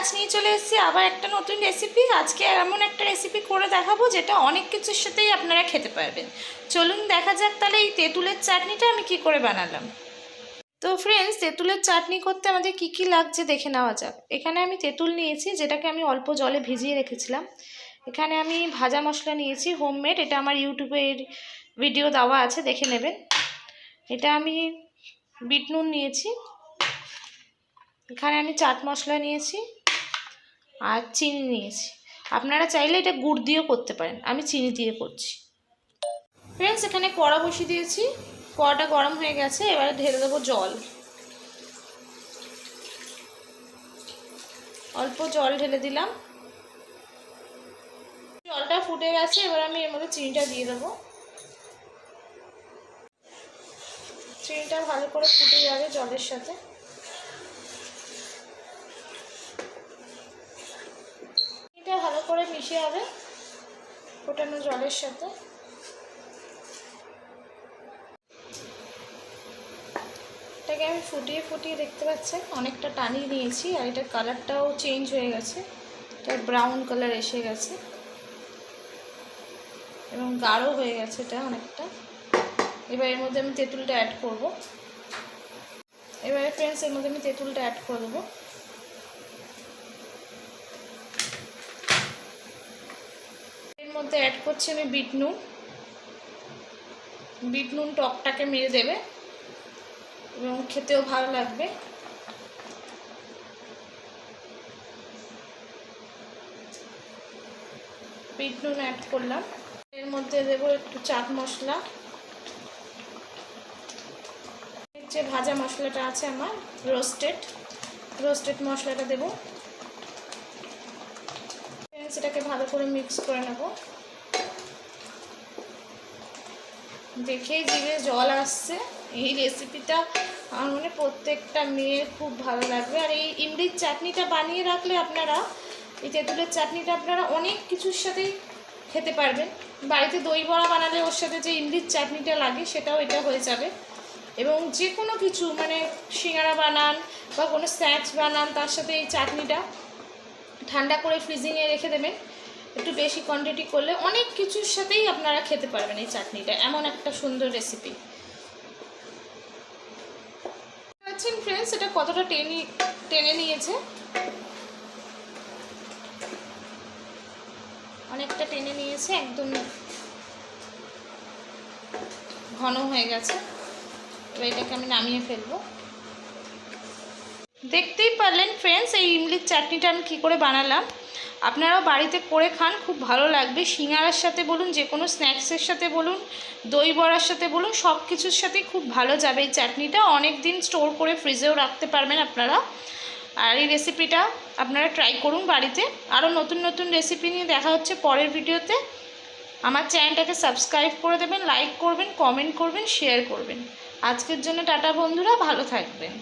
আজ নিয়ে চলে এসেছি, আবার একটা নতুন রেসিপি আজকে এমন একটা রেসিপি করে দেখাবো যেটা অনেক কিছুর সাথেই আপনারা খেতে পারবেন। চলুন দেখা যাক তাহলে এই তেঁতুলের চাটনিটা আমি কি করে বানালাম। তো ফ্রেন্ডস তেঁতুলের চাটনি করতে আমাদের কি কি লাগছে দেখে নেওয়া যাক। এখানে আমি তেঁতুল নিয়েছি, যেটাকে আমি অল্প জলে ভিজিয়ে রেখেছিলাম। এখানে আমি ভাজা মশলা নিয়েছি হোমমেড এটা আমার ইউটিউবের ভিডিও দেওয়া আছে, দেখে নেবেন। এটা আমি বিট নুন নিয়েছি। এখানে আমি চাট মশলা নিয়েছি। আর চিনি নিয়েছি। আপনারা চাইলে এটা গুড় দিয়েও করতে পারেন। আমি চিনি দিয়ে করছি। ফ্রেন্ডস এখানে কড়া বসিয়ে দিয়েছি। কড়াটা গরম হয়ে গেছে, এবারে ঢেলে দেবো জল। অল্প জল ঢেলে দিলাম। জলটা ফুটে গেছে, এবার আমি এর মধ্যে চিনিটা দিয়ে দেবো। চিনিটা ভালো করে ফুটে যাবে জলের সাথে চিনিটা ভালো করে মিশে যাবে ফোটানো জলের সাথে। এটাকে আমি ফুটিয়ে ফুটিয়ে দেখতে পাচ্ছেন, অনেকটা টানিয়ে নিয়েছি আর এটার কালারটাও চেঞ্জ হয়ে গেছে। এটা ব্রাউন কালার এসে গেছে এবং গাঢ় হয়ে গেছে এটা অনেকটা। এবার এর মধ্যে আমি তেঁতুলটা অ্যাড করব। এবারে ফ্রেন্ডস এর মধ্যে আমি তেঁতুলটা অ্যাড করে দেবো এর মধ্যে অ্যাড করছি আমি বিট নুন। বিট নুন টকটাকে মেরে দেবে। এবং খেতেও ভালো লাগবে। বিট নুন অ্যাড করলাম। এর মধ্যে দেবো একটু চাট মশলা। যে ভাজা মশলাটা আছে আমার রোস্টেড রোস্টেড মশলাটা দেবো। সেটাকে ভালো করে মিক্স করে নেব। দেখেই জিভে জল আসছে। এই রেসিপিটা আমার মনে প্রত্যেকটা মেয়ের খুব ভালো লাগবে। আর এই ইমলির চাটনিটা বানিয়ে রাখলে আপনারা, এই তেঁতুলের চাটনিটা আপনারা অনেক কিছুর সাথেই খেতে পারবেন। বাড়িতে দই বড়া বানালে ওর সাথে যে ইমলির চাটনিটা লাগে, সেটাও এটা হয়ে যাবে। এবং যে কোনো কিছু মানে সিঙ্গারা বানান বা কোনো স্ন্যাক্স বানান, তার সাথে এই চাটনিটা ঠান্ডা করে ফ্রিজিংয়ে রেখে দেবেন। একটু বেশি কোয়ান্টিটি করলে অনেক কিছুর সাথেই আপনারা খেতে পারবেন এই চাটনিটা। এমন একটা সুন্দর রেসিপি পাচ্ছেন ফ্রেন্ডস এটা কতটা টেনে টেনে নিয়েছে? অনেকটা টেনে নিয়েছে, একদম ঘন হয়ে গেছে। এবার এটাকে আমি নামিয়ে ফেলব। দেখতেই পারলেন ফ্রেন্ডস এই ইমলির চাটনিটা আমি কী করে বানালাম? আপনারাও বাড়িতে করে খান, খুব ভালো লাগবে। সিঙ্গারার সাথে বলুন যে কোনো স্ন্যাক্সের সাথে বলুন, দই বড়ার সাথে বলুন সব কিছুর সাথেই খুব ভালো যাবে এই চাটনিটা। অনেক দিন স্টোর করে ফ্রিজেও রাখতে পারবেন আপনারা। আর এই রেসিপিটা আপনারা ট্রাই করুন বাড়িতে। আরও নতুন নতুন রেসিপি নিয়ে দেখা হচ্ছে পরের ভিডিওতে আমার চ্যানেলটাকে সাবস্ক্রাইব করে দেবেন লাইক করবেন কমেন্ট করবেন শেয়ার করবেন। আজকের জন্য টাটা বন্ধুরা, ভালো থাকবেন।